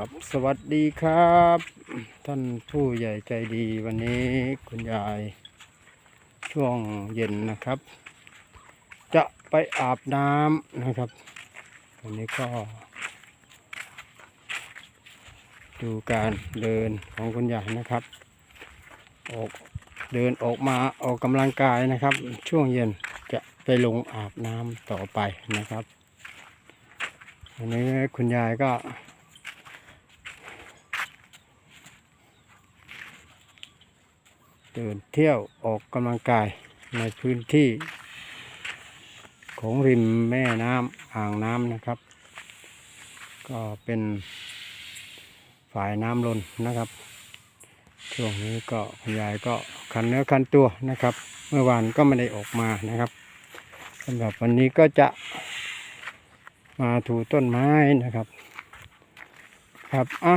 ครับ สวัสดีครับ ท่านผู้ใหญ่ใจดีวันนี้คุณยาย ช่วงเย็นนะครับ จะไปอาบน้ำนะครับ วันนี้ก็ ดูการเดินของคุณยายนะครับ ออกเดินออกมาออกกำลังกายนะครับ ช่วงเย็นจะไปลงอาบน้ำต่อไปนะครับวันนี้คุณยายก็ เดินเที่ยวออกกำลังกายในพื้นที่ ของริมแม่น้ำอ่างน้ำนะครับ ก็เป็นฝ่ายน้ำล้นนะครับ ช่วงนี้ก็คุณยายก็คันเนื้อคันตัวนะครับ เมื่อวานก็ไม่ได้ออกมานะครับสำหรับวันนี้ก็จะมาถูต้นไม้นะครับ ครับอะ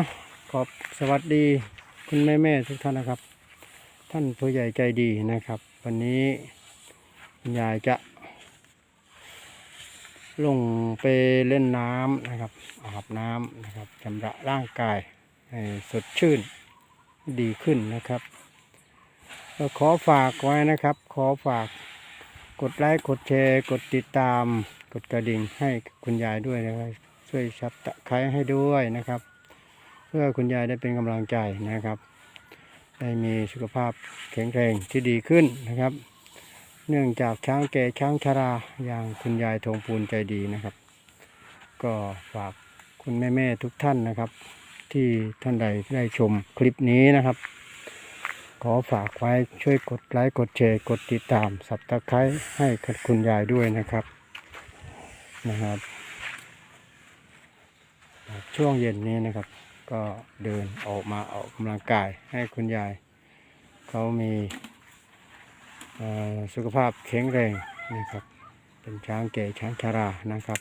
ขอบสวัสดีคุณแม่แม่ๆทุกท่านนะครับ ท่านผู้ใหญ่ใจดีนะครับ วันนี้คุณยายจะ ลงไปเล่นน้ำนะครับอาบน้ำนะครับชำระร่างกายให้สดชื่นดีขึ้นนะครับก็ขอฝากไว้นะครับ ขอฝากกดไลค์กดแชร์กดติดตาม กดกระดิ่งให้คุณยายด้วยนะครับช่วยชับตะไคร้ให้ด้วยนะครับ เพื่อคุณยายได้เป็นกำลังใจนะครับ ได้มีสุขภาพแข็งแรงที่ดีขึ้นนะครับ เนื่องจากช้างแก่ช้างชราอย่างคุณยายทองปูนใจดีนะครับ ก็ฝากคุณแม่ๆทุกท่านนะครับ ที่ท่านใดได้ชมคลิปนี้นะครับ ขอฝากไว้ช่วยกดไลค์กดแชร์กดติดตามสับตะไคร้ให้กับคุณยายด้วยนะครับนะครับ ช่วงเย็นนี้นะครับ ก็เดินออกมาออกกำลังกายให้คุณยายเขามีสุขภาพแข็งแรงนะครับ เป็นช้างแก่ช้างชรานะครับ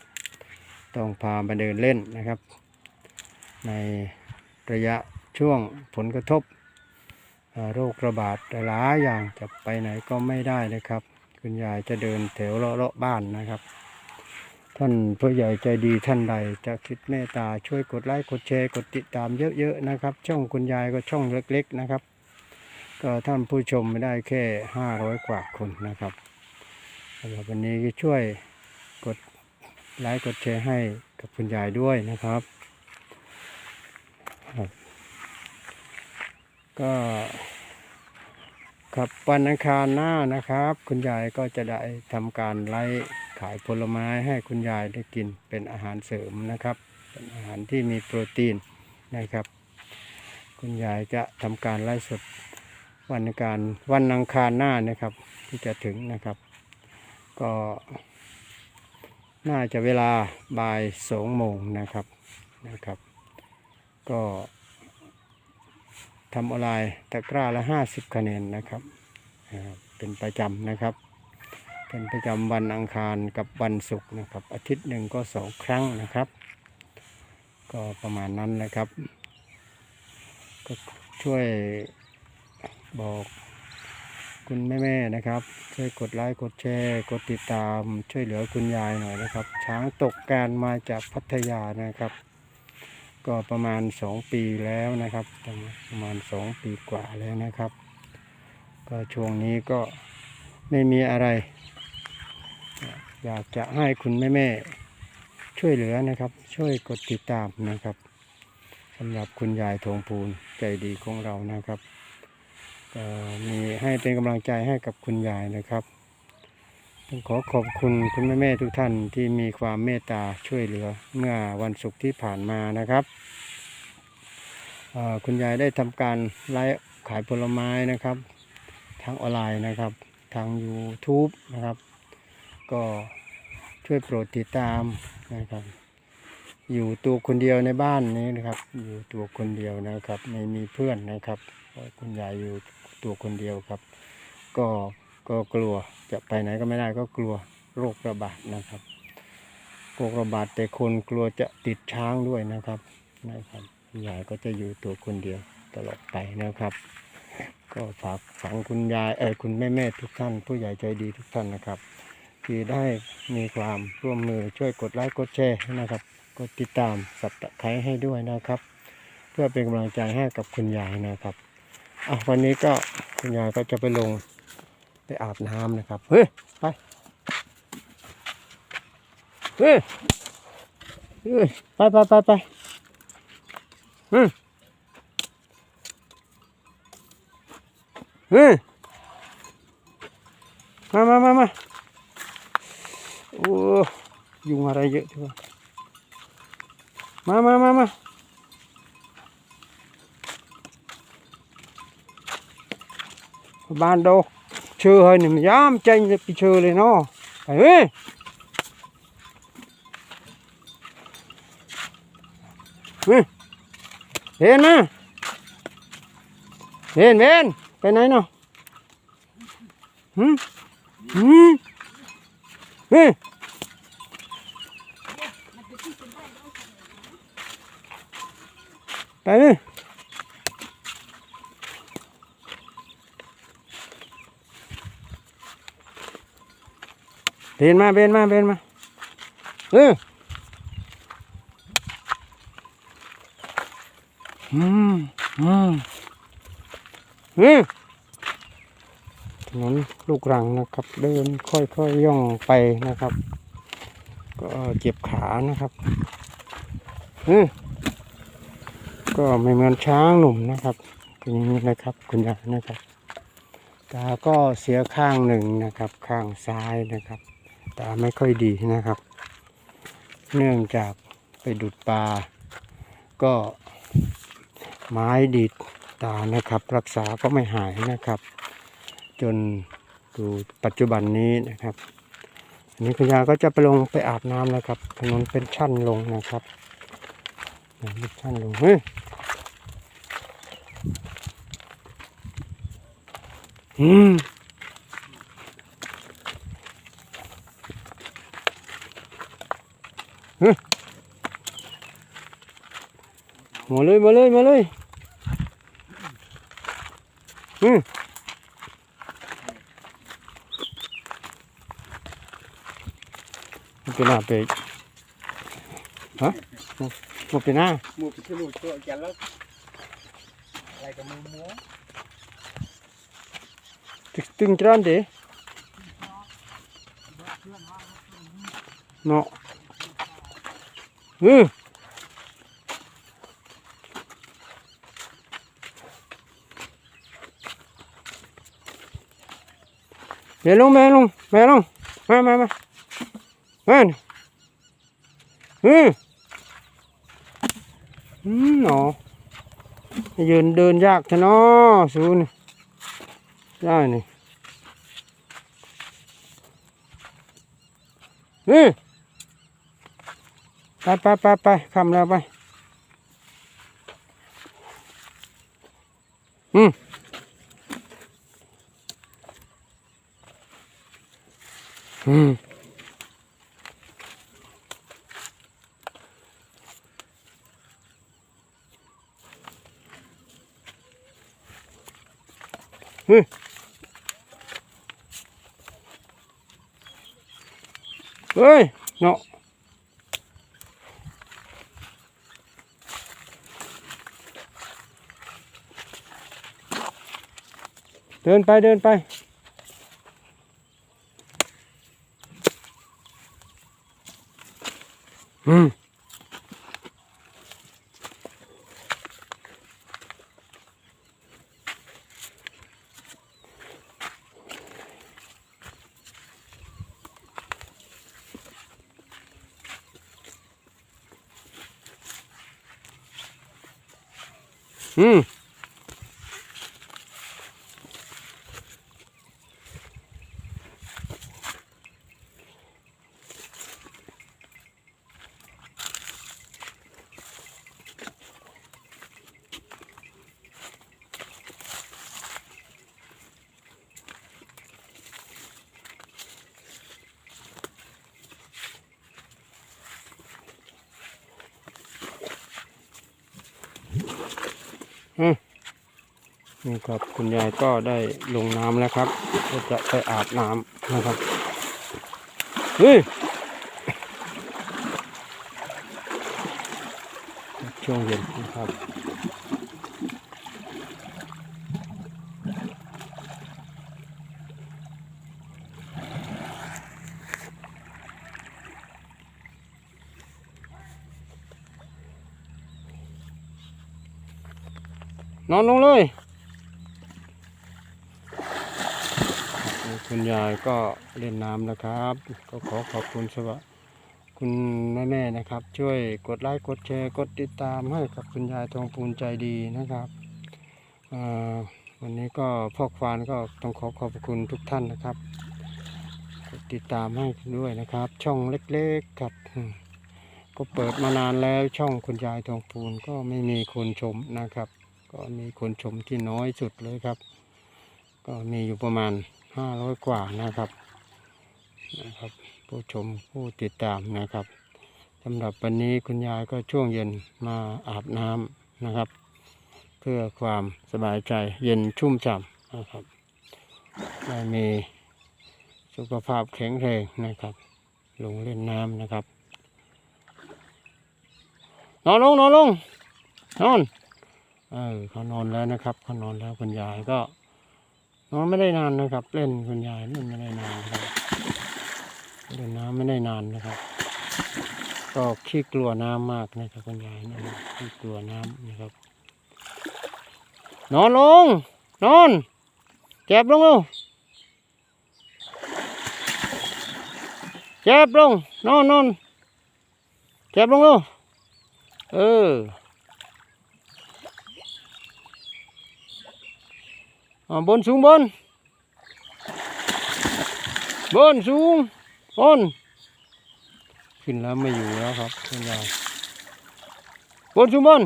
ต้องพามาเดินเล่นนะครับ ในระยะช่วงผลกระทบโรคระบาดหลายอย่างจะไปไหนก็ไม่ได้นะครับ คุณยายจะเดินแถวเลาะๆบ้านนะครับ ท่านผู้ใหญ่ใจดีท่านใดจะคิดเมตตาช่วยกดไลค์กดแชร์กดติดตามเยอะๆนะครับ ช่องคุณยายก็ช่องเล็กๆนะครับ ก็ท่านผู้ชมไม่ได้แค่ห้าร้อยกว่าคนนะครับสำหรับวันนี้ก็ช่วยกดไลค์กดแชร์ให้กับคุณยายด้วยนะครับก็ครับวันอังคารหน้านะครับ คุณยายก็จะได้ทำการไลฟ์ ขายผลไม้ให้คุณยายได้กินเป็นอาหารเสริมนะครับ เป็นอาหารที่มีโปรตีนนะครับ คุณยายจะทำการไลฟ์สดวันการวันอังคารหน้านะครับ ที่จะถึงนะครับ ก็น่าจะเวลาบ่ายสองโมงนะครับนะครับ ก็ทำออนไลน์ตะกร้าละห้าสิบคะแนนนะครับ เป็นประจำนะครับ เป็นประจำวันอังคารกับวันศุกร์นะครับ อาทิตย์หนึ่งก็สองครั้งนะครับ ก็ประมาณนั้นนะครับ ก็ช่วยบอกคุณแม่ๆนะครับ ช่วยกดไลค์กดแชร์กดติดตามช่วยเหลือคุณยายหน่อยนะครับ ช้างตกการมาจากพัทยานะครับ ก็ประมาณสองปีแล้วนะครับ ประมาณสองปีกว่าแล้วนะครับ ก็ช่วงนี้ก็ไม่มีอะไร อยากจะให้คุณแม่ๆช่วยเหลือนะครับ ช่วยกดติดตามนะครับสำหรับคุณยายทงพูนใจดีของเรานะครับมีให้เป็นกำลังใจให้กับคุณยายนะครับต้องขอขอบคุณคุณแม่ๆทุกท่านที่มีความเมตตาช่วยเหลือเมื่อวันศุกร์ที่ผ่านมานะครับคุณยายได้ทำการไลฟ์ขายผลไม้นะครับ ทางออนไลน์นะครับ ทาง YouTube นะครับ ก็ช่วยโปรดติดตามนะครับ อยู่ตัวคนเดียวในบ้านนี้นะครับ อยู่ตัวคนเดียวนะครับ ไม่มีเพื่อนนะครับ คุณยายอยู่ตัวคนเดียวครับ ก็ก็กลัวจะไปไหนก็ไม่ได้ก็กลัวโรคระบาดนะครับโรคระบาดแต่คนกลัวจะติดช้างด้วยนะครับนะครับคุณยายก็จะอยู่ตัวคนเดียวตลอดไปนะครับ ก็ฝากฝังคุณยายเออคุณแม่แม่ทุกท่าน ผู้ใหญ่ใจดีทุกท่านนะครับ ที่ได้มีความร่วมมือช่วยกดไลค์กดแชร์นะครับ กดติดตามสับตะไคร้ให้ด้วยนะครับ เพื่อเป็นกำลังใจให้กับคุณยายนะครับอะวันนี้ก็คุณยายก็จะไปลงไปอาบน้ำนะครับ เฮ้ย ไป เฮ้ยเฮ้ยไปไปไปไปอืมเฮ้ยมามามามา โอ้ยุงอะไรเยอะทีวะมามามามาบ้านโดเชื่อให้หนึ่งย้ำใจจะไปเชื่อเลยเนาะไปเฮ้ยเฮ้ยเห็นนะเห็นเห็นไปไหนเนาะหืมหืมเฮ้ยไป เลยเบนมาเบนมาเบนมาเอออืมอืมเฮ้ยถนนลูกรังนะครับ เดินค่อยๆย่องไปนะครับ ก็เจ็บขานะครับอืม ก็ไม่เหมือนช้างหนุ่มนะครับเป็นอย่างนี้นะครับคุณยายนะครับตาก็เสียข้างหนึ่งนะครับ ข้างซ้ายนะครับตาไม่ค่อยดีนะครับ เนื่องจากไปดูดปลาก็ไม้ดีดตานะครับ รักษาก็ไม่หายนะครับ จนดูปัจจุบันนี้นะครับอันนี้คุณยายก็จะไปลงไปอาบน้ำแล้วครับถนนเป็นชั้นลงนะครับเป็นชั้นลงเฮ้ย อืมเฮ้ยมาเลยมาเลยมาเลยอืมมั นเป็นอะไรฮะมันเป็นอะไรหมูไปซื้อหมูตัวแกแล้ว อืมไปไปไปไปคำแล้วไป อืมอืมอืม เฮ้ย เนาะเดินไปเดินไป อืม อื นี่ครับคุณยายก็ได้ลงน้ำแล้วครับก็จะไปอาบน้ำนะครับเฮ้ยช่วงเย็นนะครับ นอนลงเลย คุณยายก็เล่นน้ำนะครับ ก็ขอขอบคุณสวัสคุณแม่แม่ๆนะครับ ช่วยกดไลค์กดแชร์กดติดตามให้กับคุณยายทองปูนใจดีนะครับวันนี้ก็พ่อควานก็ต้องขอขอบคุณทุกท่านนะครับกดติดตามให้ด้วยนะครับ ช่องเล็กๆครับก็เปิดมานานแล้วช่องคุณยายทองปูนก็ไม่มีคนชมนะครับ ก็มีคนชมที่น้อยสุดเลยครับ ก็มีอยู่ประมาณห้าร้อยกว่านะครับนะครับ ผู้ชมผู้ติดตามนะครับสำหรับวันนี้คุณยายก็ช่วงเย็นมาอาบน้ำนะครับ เพื่อความสบายใจเย็นชุ่มฉ่ำนะครับได้มีสุขภาพแข็งแรงนะครับ ลงเล่นน้ำนะครับ นอนลงนอนลงนอน เออเขานอนแล้วนะครับเขานอนแล้วคุณยายก็นอนไม่ได้นานนะครับ เล่นคุณยายเล่นไม่ได้นานครับเล่นน้ำไม่ได้นานนะครับ ก็ขี้กลัวน้ำมากนะครับคุณยายนี่ขี้กลัวน้ำนะครับ นอนลง นอนเจ็บลงลงเจ็บลงนอนนอนเจ็บลงลงเออ อ่า บนสูงบน บนสูงบนขึ้นแล้วไม่อยู่แล้วครับคุณยายบนสูงบน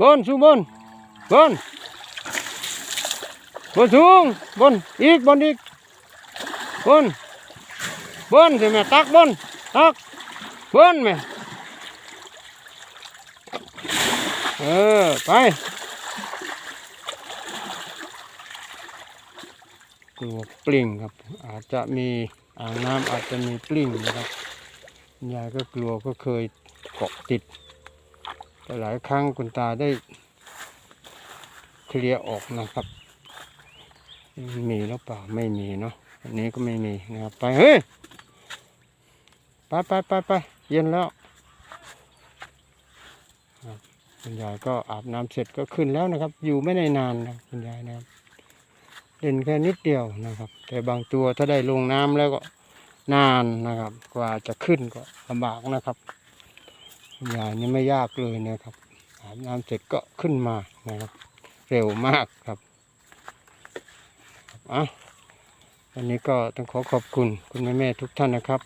บนสูงบน บน บนสูงบนอีกบนอีก บน บนสิแม่ตักบนตักบนแม่ เออ ไปกลัวปลิ่งครับ อาจจะมีอ่างน้ำอาจจะมีปลิ่งนะครับยายก็กลัวก็เคยเกาะติดแต่หลายครั้งคุณตาได้เคลียร์ออกนะครับ มีหรือเปล่าไม่มีเนาะอันนี้ก็ไม่มีนะครับไปเฮ้ยไปไปไปไปเย็นแล้ว คุณยายก็อาบน้ำเสร็จก็ขึ้นแล้วนะครับ อยู่ไม่ได้นานนะคุณยายนะครับเล่นแค่นิดเดียวนะครับ แต่บางตัวถ้าได้ลงน้ำแล้วก็นานนะครับ กว่าจะขึ้นก็ลำบากนะครับคุณยายนี่ไม่ยากเลยนะครับอาบน้ำเสร็จก็ขึ้นมานะครับ เร็วมากครับอะวันนี้ก็ต้องขอขอบคุณคุณแม่แม่ๆทุกท่านนะครับ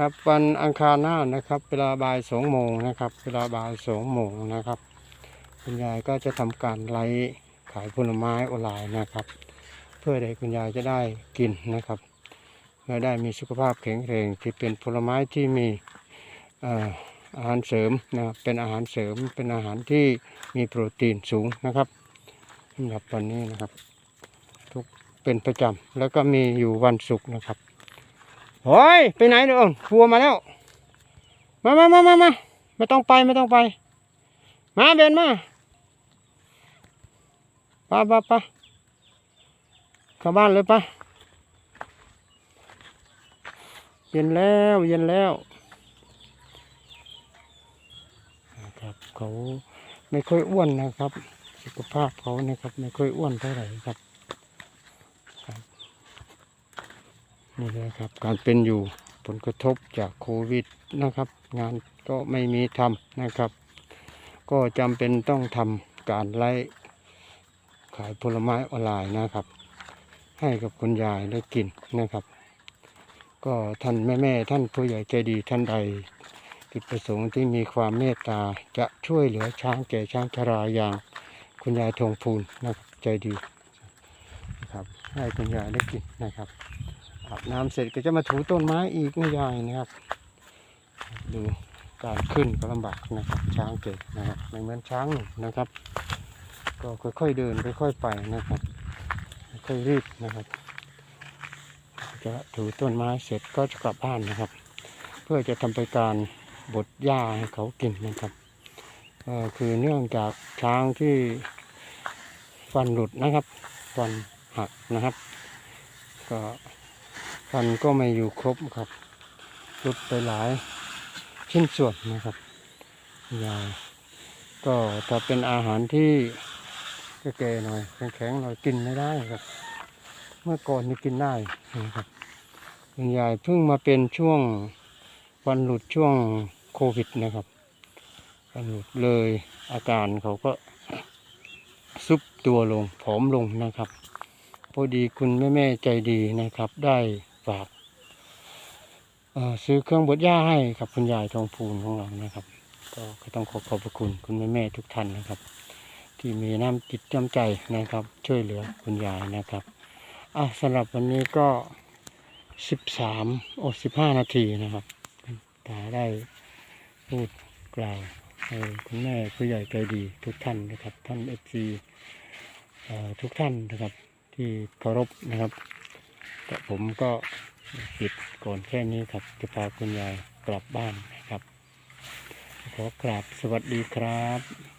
ครับวันอังคารหน้านะครับ เวลาบ่ายสองโมงนะครับ เวลาบ่ายสองโมงนะครับคุณยายก็จะทำการไลฟ์ขายผลไม้ออนไลน์นะครับ เพื่อให้คุณยายจะได้กินนะครับและได้มีสุขภาพแข็งแรงที่เป็นผลไม้ที่มีอาหารเสริมนะครับเป็นอาหารเสริมเป็นอาหารที่มีโปรตีนสูงนะครับสำหรับวันนี้นะครับ ทุกเป็นประจำแล้วก็มีอยู่วันศุกร์นะครับ โอ้ยไปไหนเดี๋ยวฟัวมาแล้ว มามามามามาไม่ต้องไปไม่ต้องไป มาเบนมาไปไปไปเข้าบ้านเลยปะเย็นแล้วเย็นแล้วนะครับเขาไม่ค่อยอ้วนนะครับ สุขภาพเขานะครับไม่ค่อยอ้วนเท่าไหร่ครับ นี่เลยครับการเป็นอยู่ผลกระทบจากโควิดนะครับ งานก็ไม่มีทำนะครับ ก็จำเป็นต้องทำการไล่ขายผลไม้ออนไลน์นะครับ ให้กับคุณยายได้กินนะครับ ก็ท่านแม่ๆท่านผู้ใหญ่ใจดีท่านใดจุดประสงค์ที่มีความเมตตาจะช่วยเหลือช้างแก่ช้างชราอย่างคุณยายทองพูนนะครับใจดีนะครับให้คุณยายได้กินนะครับ อาบน้ำเสร็จก็จะมาถูต้นไม้อีกไม่ยายนะครับ ดูการขึ้นก็ลำบากนะครับ ช้างเก่งนะครับไม่เหมือนช้างหนุ่มนะครับ ก็ค่อยๆเดินค่อยๆไปนะครับ ค่อยรีบนะครับจะถูต้นไม้เสร็จก็จะกลับบ้านนะครับ เพื่อจะทำไปการบดหญ้าให้เขากินนะครับเอ่อคือเนื่องจากช้างที่ฟันหลุดนะครับฟันหักนะครับ ก็ ฟันก็ไม่อยู่ครบครับหลุดไปหลายชิ้นส่วนนะครับยาก็ถ้าเป็นอาหารที่แก่ๆหน่อยแข็งๆหน่อยกินไม่ได้ครับ เมื่อก่อนนี่กินได้นะครับคุณยายเพิ่งมาเป็นช่วงวันหลุดช่วงโควิดนะครับวันหลุดเลยอาการเขาก็ซุบตัวลงผอมลงนะครับ พอดีคุณแม่แม่ๆใจดีนะครับ ได้ ฝากซื้อเครื่องบดหญ้าให้กับคุณยายทองพูนของเรานะครับ ก็ก็ต้องขอขอบพระคุณคุณแม่แม่ทุกท่านนะครับ ที่มีน้ำจิตน้ำใจนะครับ ช่วยเหลือคุณยายนะครับอะสำหรับวันนี้ก็สิบสามโอ้สิบห้านาทีนะครับตาได้พูดกล่าวให้คุณแม่ผู้ใหญ่ใจดีทุกท่านนะครับ ท่านเอฟซีทุกท่านนะครับ ที่เคารพนะครับ แต่ผมก็ปิดก่อนแค่นี้ครับ จะพาคุณยายกลับบ้านนะครับ ขอกราบสวัสดีครับ